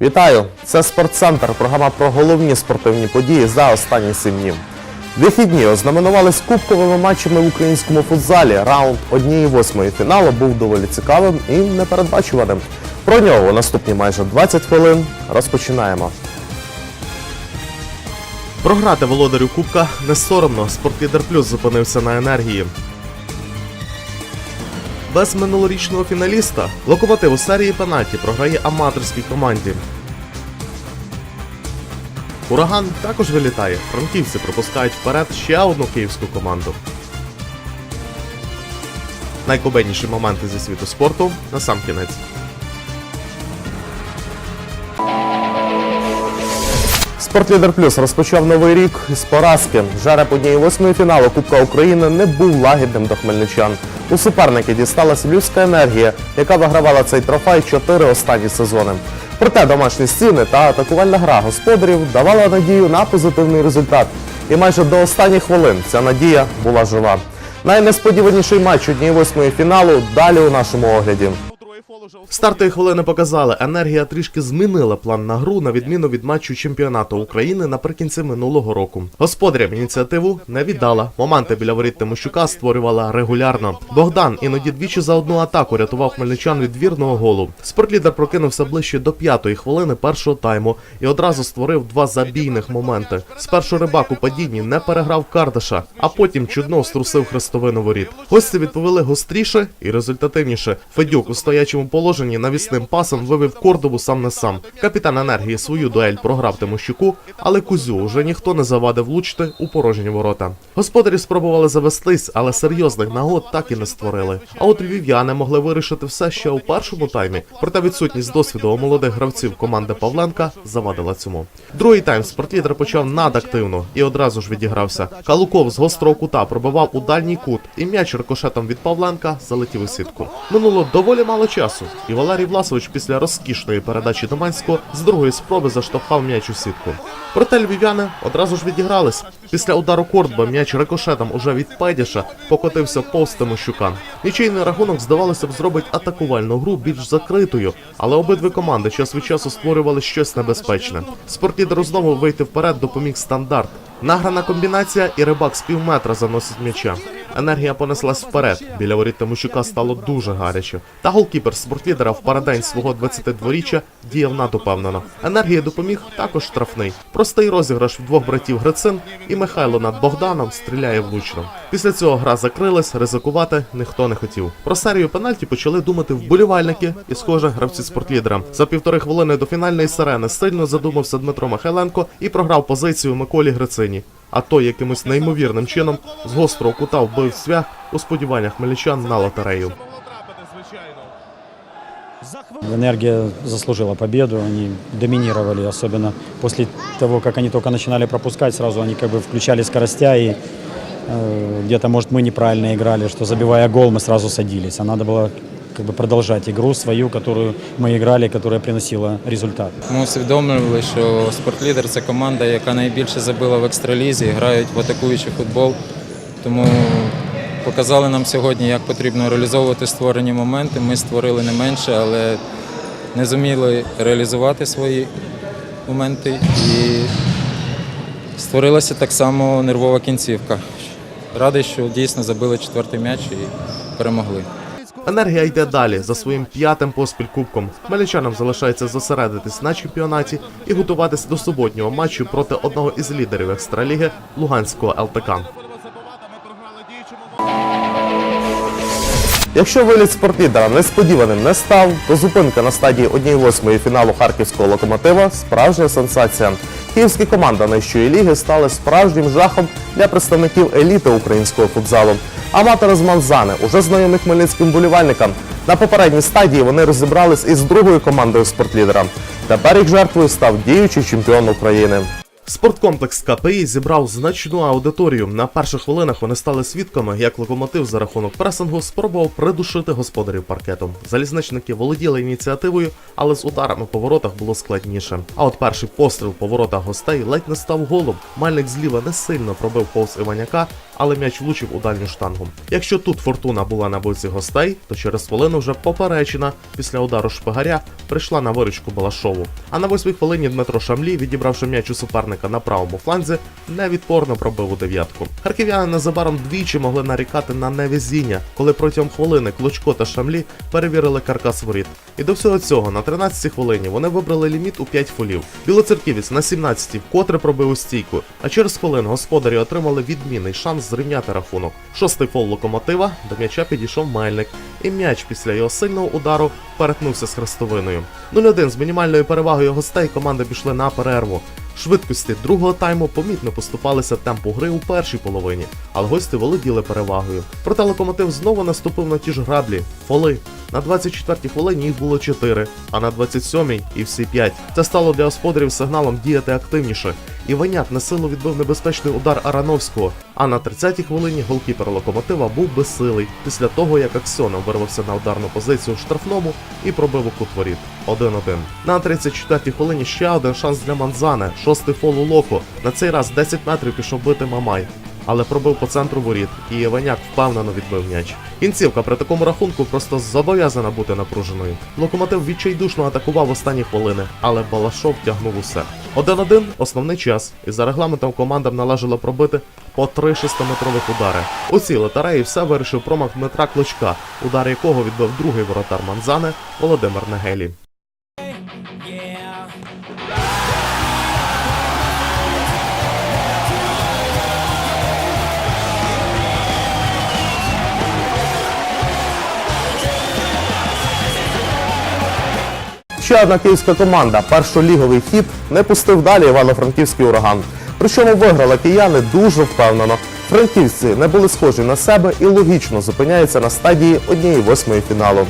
Вітаю! Це Спортцентр, програма про головні спортивні події за останні сім днів. Вихідні ознаменувались кубковими матчами в українському футзалі. Раунд однієї восьмої фіналу був доволі цікавим і непередбачуваним. Про нього наступні майже 20 хвилин розпочинаємо. Програти володарю Кубка не соромно. Спортлідер Плюс зупинився на енергії. Без минулорічного фіналіста локомотив у серії пенальті програє аматорській команді. Ураган також вилітає. Франківці пропускають вперед ще одну київську команду. Найкобенніші моменти зі світу спорту на сам кінець. Спортлідер Плюс розпочав новий рік із поразки. Жереб однієї восьмої фіналу Кубка України не був лагідним до хмельничан. У суперники дісталася львівська енергія, яка вигравала цей трофей чотири останні сезони. Проте домашні стіни та атакувальна гра господарів давала надію на позитивний результат. І майже до останніх хвилин ця надія була жива. Найнесподіваніший матч однієї восьмої фіналу далі у нашому огляді. Стартові хвилини показали, енергія трішки змінила план на гру на відміну від матчу чемпіонату України наприкінці минулого року. Господарям ініціативу не віддала. Моменти біля воріт Тимощука створювала регулярно. Богдан іноді двічі за одну атаку рятував хмельничан від вірного голу. Спортлідер прокинувся ближче до п'ятої хвилини першого тайму і одразу створив два забійних моменти. Спершу рибак у падінні не переграв Кардаша, а потім чудно струсив хрестовину воріт. Гості відповіли гостріше і результативніше. Федюк у стоячому положенні навісним пасом вивів Кордову сам на сам. Капітан енергії свою дуель програв Тимощуку, але Кузю уже ніхто не завадив влучити у порожні ворота. Господарі спробували завестись, але серйозних нагод так і не створили. А от львів'яни могли вирішити все ще у першому таймі. Проте відсутність досвіду у молодих гравців команди Павленка завадила цьому. Другий тайм спортлідер почав надактивно і одразу ж відігрався. Калуков з гострого кута пробивав у дальній кут, і м'яч рикошетом від Павленка залетів у сітку. Минуло доволі мало часу, і Валерій Власович після розкішної передачі Доманського з другої спроби заштовхав м'яч у сітку. Проте львів'яни одразу ж відігрались. Після удару Кордба м'яч рикошетом уже від Педіша покотився повз Тимощука. Нічийний рахунок, здавалося б, зробить атакувальну гру більш закритою, але обидві команди час від часу створювали щось небезпечне. Спортлідеру знову вийти вперед допоміг стандарт. Награна комбінація і рибак з півметра заносить м'яча. Енергія понеслась вперед. Біля воріт Тимощука стало дуже гаряче. Та голкіпер спортлідера в парадень свого 22-річчя діяв надупевнено. Енергія допоміг також штрафний. Простий розіграш в двох братів Грицин і Михайло над Богданом стріляє влучно. Після цього гра закрилась, ризикувати ніхто не хотів. Про серію пенальті почали думати вболівальники і, схоже, гравці спортлідера. За півтори хвилини до фінальної сирени сильно задумався Дмитро Михайленко і програв позицію Миколі Грицині. А той якимось неймовірним чином з гострого кута вбив свях у сподіваннях хмельничан на лотерею. Энергия заслужила победу, они доминировали, особенно после того, как они только начинали пропускать, сразу они как бы включали скоростя и э, где-то, может, мы неправильно играли, что забивая гол, мы сразу садились, а надо было как бы продолжать игру свою, которую мы играли, которая приносила результат. Ми усвідомлювали, що спортлідер це команда, яка найбільше забила в екстралізі, грають в атакуючий футбол. Тому показали нам сьогодні, як потрібно реалізовувати створені моменти. Ми створили не менше, але не зуміли реалізувати свої моменти. І створилася так само нервова кінцівка. Радий, що дійсно забили четвертий м'яч і перемогли. Енергія йде далі за своїм п'ятим поспіль кубком. Хмельничанам залишається зосередитись на чемпіонаті і готуватися до суботнього матчу проти одного із лідерів екстраліги Луганського ЛТК. Якщо виліт спортлідера несподіваним не став, то зупинка на стадії 1-8 фіналу харківського локомотива справжня сенсація. Київські команда нижчої ліги стали справжнім жахом для представників еліти українського футзалу. Аматори з Манзани уже знайомі хмельницьким болівальникам. На попередній стадії вони розібрались із другою командою спортлідера. Тепер їх жертвою став діючий чемпіон України. Спорткомплекс КПІ зібрав значну аудиторію. На перших хвилинах вони стали свідками, як локомотив за рахунок пресингу спробував придушити господарів паркетом. Залізничники володіли ініціативою, але з ударами по воротах було складніше. А от перший постріл по воротах гостей ледь не став голом. Мальник зліва не сильно пробив повз Іваняка, але м'яч влучив у дальню штангу. Якщо тут фортуна була на боці гостей, то через хвилину вже поперечена після удару шпигаря прийшла на виручку Балашову. А на восьмій хвилині Дмитро Шамлі, відібравши м'яч у суперника на правому фланзі, невідпорно пробив у дев'ятку. Харків'яни незабаром двічі могли нарікати на невезіння, коли протягом хвилини Клочко та Шамлі перевірили каркас воріт. І до всього цього на 13-й хвилині вони вибрали ліміт у 5 фолів. Білоцерківець на 17-й вкотре пробив у стійку, а через хвилину господарі отримали відмінний шанс зрівняти рахунок. Шостий фол локомотива до м'яча підійшов Мельник, і м'яч після його сильного удару перетнувся з хрестовиною. 0-1 з мінімальною перевагою гостей команди пішли на перерву. Швидкості другого тайму помітно поступалися темпу гри у першій половині, але гості володіли перевагою. Проте локомотив знову наступив на ті ж граблі фоли. На 24-й хвилині їх було 4, а на 27-й і всі 5. Це стало для господарів сигналом діяти активніше. Іваняк на силу відбив небезпечний удар Арановського, а на 30-й хвилині голкіпер локомотива був безсилий після того, як Аксьонов вирвався на ударну позицію в штрафному і пробив у кут воріт 1-1. На 34-й хвилині ще один шанс для Манзане, шостий фол у Локо. На цей раз 10 метрів пішов бити Мамай. Але пробив по центру воріт, і Іваняк впевнено відбив м'яч. Кінцівка при такому рахунку просто зобов'язана бути напруженою. Локомотив відчайдушно атакував останні хвилини, але Балашов тягнув усе. 1-1 – основний час, і за регламентом командам належало пробити по три шестиметрових удари. У цій лотереї все вирішив промах Дмитра Клочка, удар якого відбив другий воротар Манзане Володимир Негелі. Ще одна київська команда, першоліговий хід, не пустив далі івано-франківський ураган. Причому виграли кияни дуже впевнено. Франківці не були схожі на себе і логічно зупиняються на стадії однієї восьмої фіналу.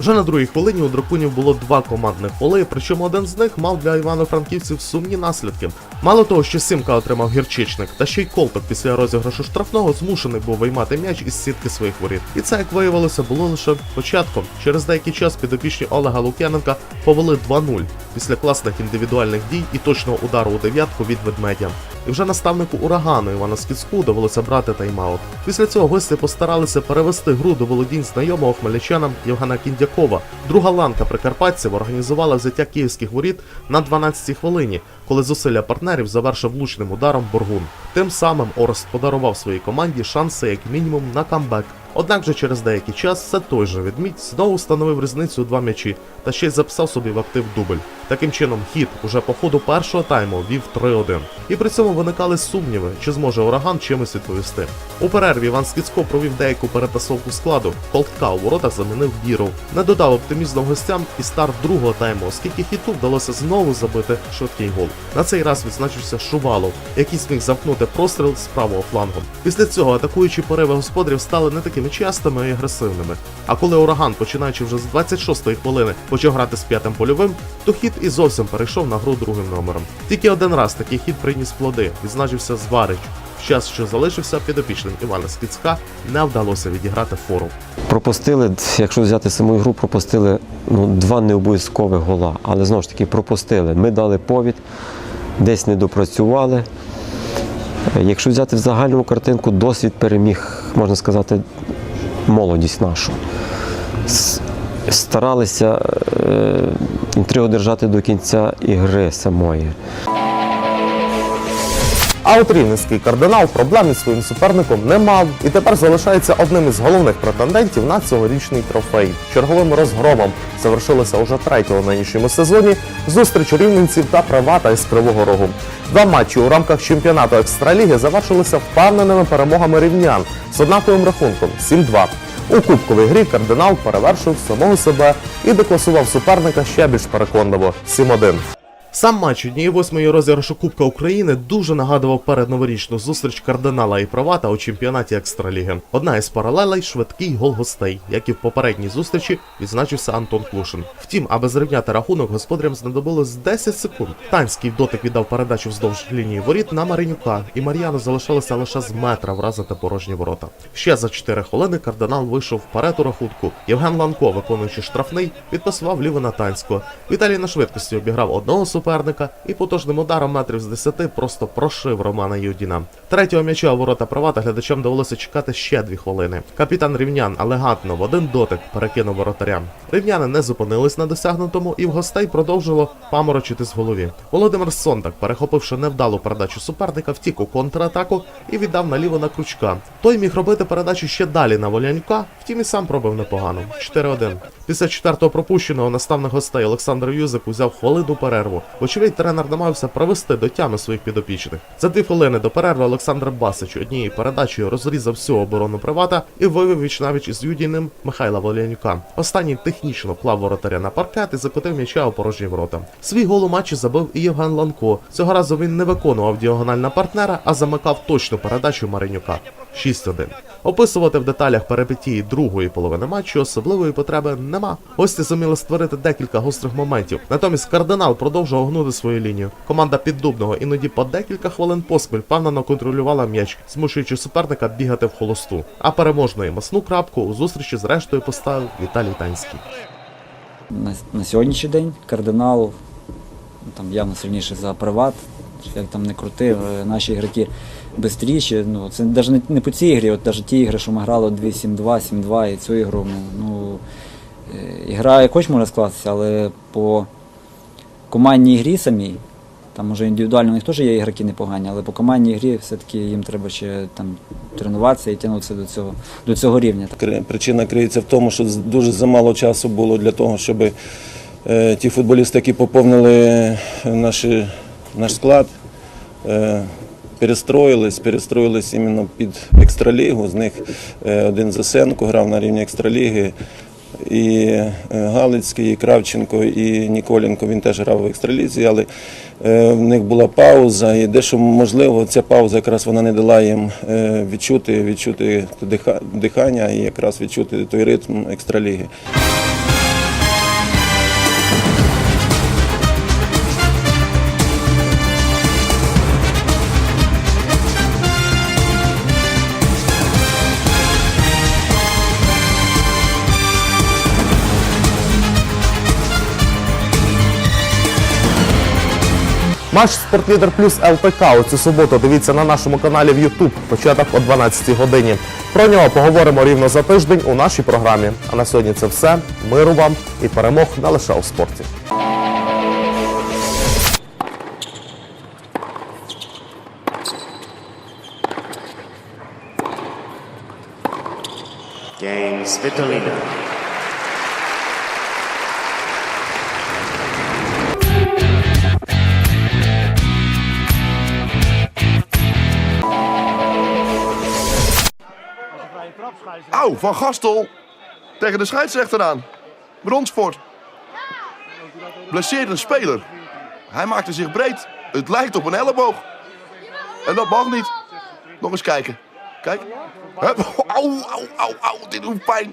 Вже на другій хвилині у драконів було два командних поли. причому один з них мав для івано-франківців сумні наслідки. Мало того, що Сімка отримав гірчичник, та ще й Колток після розіграшу штрафного змушений був виймати м'яч із сітки своїх воріт. І це, як виявилося, було лише початком. Через деякий час підопічні Олега Лук'яненка повели 2-0 після класних індивідуальних дій і точного удару у дев'ятку від ведмедя. І вже наставнику урагану Івана Скіцку довелося брати тайм-аут. Після цього гості постаралися перевести гру до володінь знайомого хмельничанам Євгена Кіндякова. Друга ланка прикарпатців організувала взяття київських воріт на 12-й хвилині, коли зусилля партнерів завершив влучним ударом Боргун. Тим самим Орест подарував своїй команді шанси як мінімум на камбек. Однак же через деякий час все той же відмідь знову встановив різницю у два м'ячі та ще й записав собі в актив дубль. Таким чином, хід уже по ходу першого тайму вів 3-1. І при цьому виникали сумніви, чи зможе ураган чимось відповісти. У перерві Іван Скіцько провів деяку перетасовку складу. Колтка у воротах замінив Біров. Не додав оптимізму гостям і старт другого тайму, оскільки хіту вдалося знову забити швидкий гол. На цей раз відзначився Шувалов, який зміг замкнути простріл з правого флангу. Після цього атакуючі пориви господарів стали не такими частими і агресивними. А коли ураган, починаючи вже з 26-ї хвилини, почав грати з п'ятим польовим, то хід і зовсім перейшов на гру другим номером. Тільки один раз такий хід приніс плоди, відзначився Зварич. В час, що залишився підопічним Івана Скіцька, не вдалося відіграти фору. Пропустили, якщо взяти саму ігру, пропустили ну, два необов'язкових гола. Але знову ж таки пропустили. Ми дали повід, десь не допрацювали. Якщо взяти в загальну картинку, досвід переміг, можна сказати, молодість нашу. Старалися е, інтригу держати до кінця ігри самої. А от рівненський кардинал проблем із своїм суперником не мав і тепер залишається одним із головних претендентів на цьогорічний трофей. Черговим розгромом завершилася уже третя у нинішньому сезоні зустріч рівненців та привата із Кривого Рогу. Два матчі у рамках чемпіонату екстраліги завершилися впевненими перемогами рівнян з однаковим рахунком 7-2. У кубковій грі кардинал перевершив самого себе і декласував суперника ще більш переконливо 7-1. Сам матч однієї восьмої розіграшу Кубка України дуже нагадував передноворічну зустріч кардинала і Провата у чемпіонаті Екстраліги. Одна із паралелей швидкий гол гостей, як і в попередній зустрічі відзначився Антон Клушин. Втім, аби зрівняти рахунок, господарям знадобилось 10 секунд. Танський дотик віддав передачу вздовж лінії воріт на Маринюка, і Мар'яну залишилося лише з метра вразити порожні ворота. Ще за 4 хвилини кардинал вийшов вперед у рахунку. Євген Ланко, виконуючи штрафний, відпасував ліво на танського. Віталій на швидкості обіграв одного суперника і потужним ударом метрів з 10 просто прошив Романа Юдіна. Третього м'яча у ворота Провата глядачам довелося чекати ще дві хвилини. Капітан Рівнян елегантно в один дотик перекинув воротарям. Рівняни не зупинились на досягнутому і в гостей продовжило паморочитись в голові. Володимир Сондак, перехопивши невдалу передачу суперника, втік у контратаку і віддав наліво на крючка. Той міг робити передачу ще далі на Волянюка, втім і сам пробив непогано. 4-1. Після четвертого пропущеного наставник гостей Олександр Юзик узяв хвилину перерву. Вочевидь, тренер намагався провести до тями своїх підопічних. За дві хвилини до перерви Олександр Басич однією передачею розрізав всю оборону привата і вивів вічнавіч із Юдіним Михайла Волянюка. Останній технічно клав воротаря на паркет і закотив м'яча у порожні ворота. Свій гол у матчі забив і Євген Ланко. Цього разу він не виконував діагональ на партнера, а замикав точну передачу Маринюка. 6-1. Описувати в деталях перипетії другої половини матчу особливої потреби нема. Гості зуміли створити декілька гострих моментів. Натомість кардинал продовжував гнути свою лінію. Команда піддубного іноді по декілька хвилин поспіль впевнено контролювала м'яч, змушуючи суперника бігати в холосту. А переможної масну крапку у зустрічі з рештою поставив Віталій Танський. на, на сьогоднішній день кардинал там явно сильніший за приват. Як там не крутив, е, наші ігроки швидші. Ну, це навіть не, по цій ігрі, от навіть ті ігри, що ми грали 2-7-2, 7-2 і цю ігру. Ну, ну, е, ігра якось може скластися, але по командній грі самій, там може індивідуально у них теж є ігроки непогані, але по командній грі все-таки їм треба ще там тренуватися і тягнутися до цього, до цього рівня. Причина криється в тому, що дуже замало часу було для того, щоб е, ті футболісти, які поповнили наші, наш склад, е, перестроїлись, перестроїлись іменно під екстралігу. З них е, один Засенко грав на рівні екстраліги. І е, Галицький, і Кравченко, і Ніколенко він теж грав в екстралізі, але е, в них була пауза, і дещо можливо ця пауза якраз вона не дала їм відчути, відчути диха- дихання і якраз відчути той ритм екстраліги. Матч Спортлідер Плюс ЛТК у цю суботу. Дивіться на нашому каналі в YouTube, початок о 12 годині. Про нього поговоримо рівно за тиждень у нашій програмі. А на сьогодні це все. Миру вам і перемог не лише у спорті. Games Vitolino. Van Gastel tegen de scheidsrechter aan. Bronsport. Blesseerde speler. Hij maakte zich breed. Het lijkt op een elleboog. En dat mag niet. Nog eens kijken. Kijk. Hup. Auw, auw, auw, auw. Dit doet pijn.